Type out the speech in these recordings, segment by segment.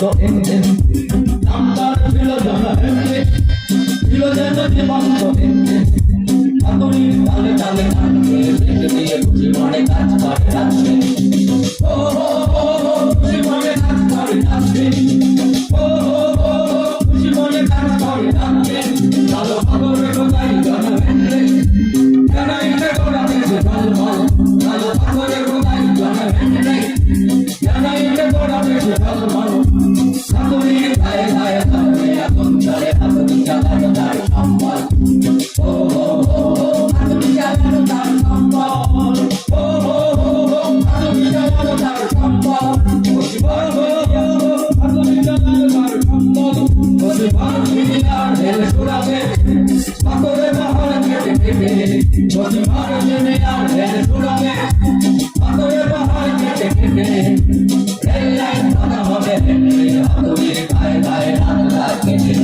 go in and ঢেলে ছুড়াবে পাথরে পাহাড় কেটে কেটে খুশি বড় মিলিয়ার ঢেলে ছুড়াবে পাথরে পাহাড় কেটে কেটে রেল লাইন বাঁধা হবে হাতুড়ির গায়ে গায়ে রান্না কেটে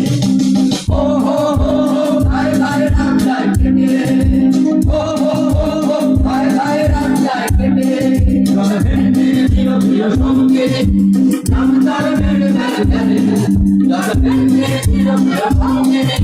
ও হো হো হো গায়ে গায়ে রান্না কেটে ও হো হো হো গায়ে গায়ে রান্না কেটে চলে ভেন্ডি প্রিয় প্রিয় সঙ্গে নাম তার মেরে মেরে মেরে চলে ভেন্ডি প্রিয় প্রিয় সঙ্গে নাম তার মেরে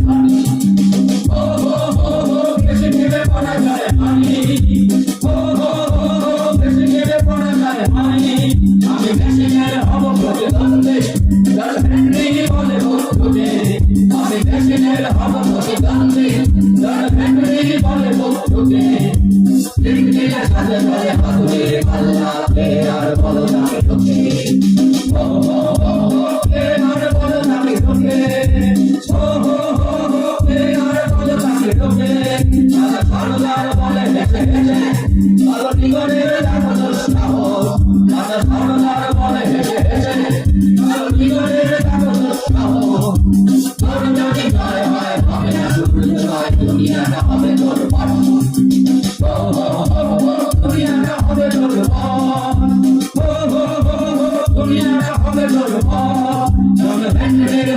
করে হব প্রতিদ্বন্দ্বী বলে বন্ধুকে আমি বেশি করে হব প্রতিদ্বন্দ্বী বলে বন্ধুকে লিখলে সাথে বলে হাতুড়ি পাল্লা কে আর বলো তাকে ঢুকে ও হো হো হো কে আর বলো তাকে ঢুকে ও হো হো হো কে আর বলো তাকে ঢুকে সাদা বলে হেসে হেসে কালো টিগরের দুনিয়াটা হবে তোর হো দুনিয়াটা হবে তোর দুনিয়াটা হবে তোর পাঠ ভেন্ডের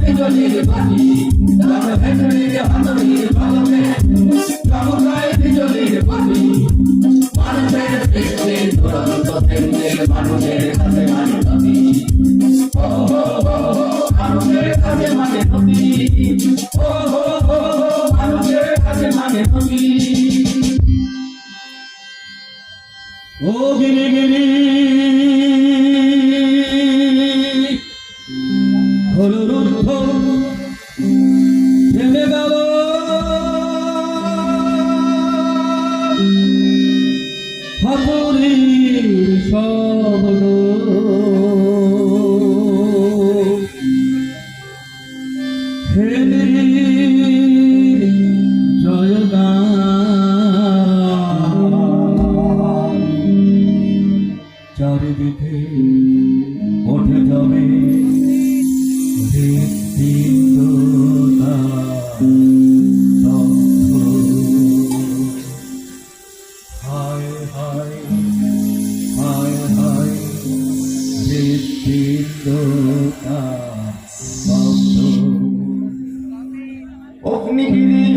বিজলির বাতি চল ভেন্ডের হাতুড়ির গিরি গিরি হাতুড়ির শব্দ Oh, me,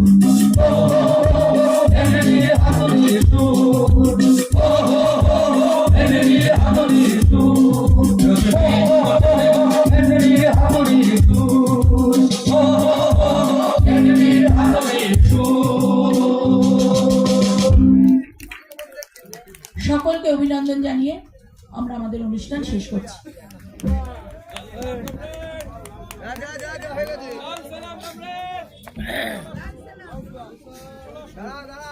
অভিনন্দন জানিয়ে আমরা আমাদের অনুষ্ঠান শেষ করছি হয়ে দাঁড়া দাঁড়া